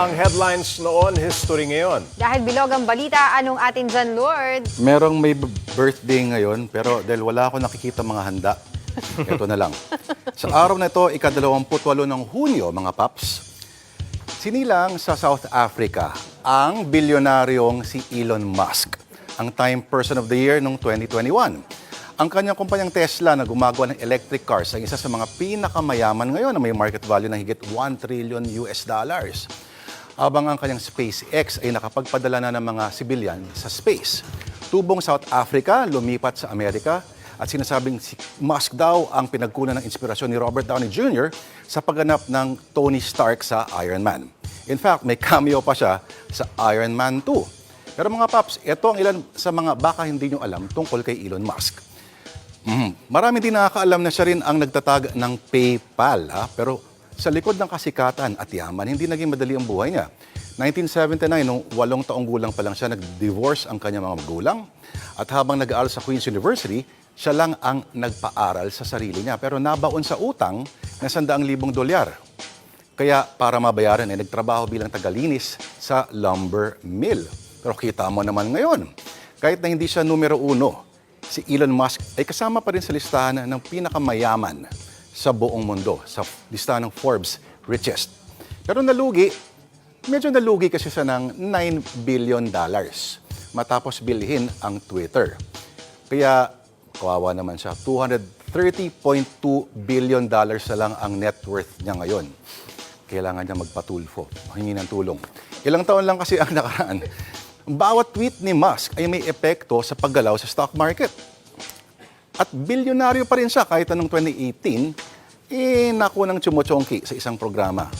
ang headlines noon, history ngayon. Dahil bilog ang balita, anong atin dyan, Lord? Merong may birthday ngayon, pero dahil wala ako nakikita mga handa, ito na lang. Sa araw na ito, ikadalawamputwalo ng Hunyo, mga paps, sinilang sa South Africa ang bilyonaryong si Elon Musk, ang Time Person of the Year noong 2021. Ang kanyang kumpanyang Tesla na gumagawa ng electric cars ay isa sa mga pinakamayaman ngayon na may market value ng higit 1 trillion US dollars. Habang ang kanyang SpaceX ay nakapagpadala na ng mga sibilyan sa space. Tubong South Africa, lumipat sa Amerika at sinasabing si Musk daw ang pinagkunan ng inspirasyon ni Robert Downey Jr. sa pagganap ng Tony Stark sa Iron Man. In fact, may cameo pa siya sa Iron Man 2. Pero mga paps, ito ang ilan sa mga baka hindi nyo alam tungkol kay Elon Musk. Mhm. Marami din nakakaalam na siya rin ang nagtatag ng PayPal. Ha? Pero sa likod ng kasikatan at yaman, hindi naging madali ang buhay niya. 1979, nung walong taong gulang pa lang siya, nag-divorce ang kanyang mga magulang. At habang nag-aaral sa Queen's University, siya lang ang nagpaaral sa sarili niya. Pero nabaon sa utang na 100,000 dolyar. Kaya para mabayaran ay nagtrabaho bilang tagalinis sa lumber mill. Pero kita mo naman ngayon, kahit na hindi siya numero uno, si Elon Musk ay kasama pa rin sa listahan ng pinakamayaman sa buong mundo, sa listahan ng Forbes richest. Pero nalugi, medyo nalugi kasi siya ng 9 billion dollars matapos bilhin ang Twitter. Kaya kawawa naman siya, 230.2 billion dollars na lang ang net worth niya ngayon kailangan niya magpatulfo, hingi ng tulong. Ilang taon lang kasi ang nakaraan. Bawat tweet ni Musk ay may epekto sa paggalaw sa stock market. At bilyonaryo pa rin siya kahit anong 2018, eh nakuha ng chumuchongki sa isang programa.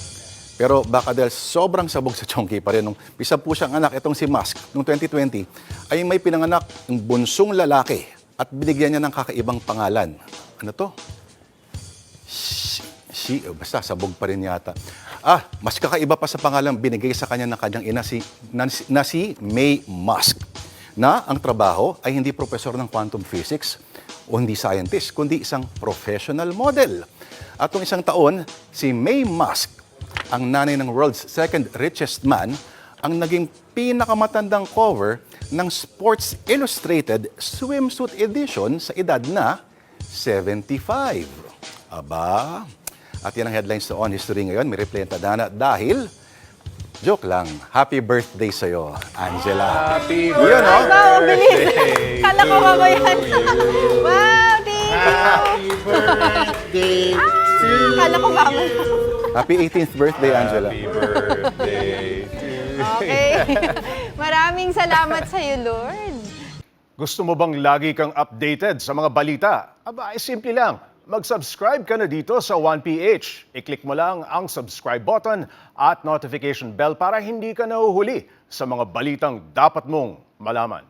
Pero baka dahil sobrang sabog sa chongki pa rin, nung isa po siyang anak, itong si Musk, noong 2020, ay may pinanganak ng bunsong lalaki at binigyan niya ng kakaibang pangalan. Ano to? Si, oh, basta sabog pa rin yata. Ah, mas kakaiba pa sa pangalan binigay sa kanya ng kanyang ina si, na, na si May Musk na ang trabaho ay hindi profesor ng quantum physics o hindi scientist, kundi isang professional model. At nung isang taon, si May Musk, ang nanay ng world's second richest man, ang naging pinakamatandang cover ng Sports Illustrated swimsuit edition sa edad na 75. Aba, at yan ang headlines sa On History ngayon. May replay ang tadhana dahil, joke lang, happy birthday sa'yo, Angela. Happy Yun, no? Wow, ang bilis! Kala ko ba ba yan? you! Happy birthday to Kala ko? Happy 18th birthday, Angela. Happy birthday to Okay. Maraming salamat sa iyo, Lord. Gusto mo bang lagi kang updated sa mga balita? Aba, ay simple lang. Mag-subscribe ka na dito sa 1PH. I-click mo lang ang subscribe button at notification bell para hindi ka nahuhuli sa mga balitang dapat mong malaman.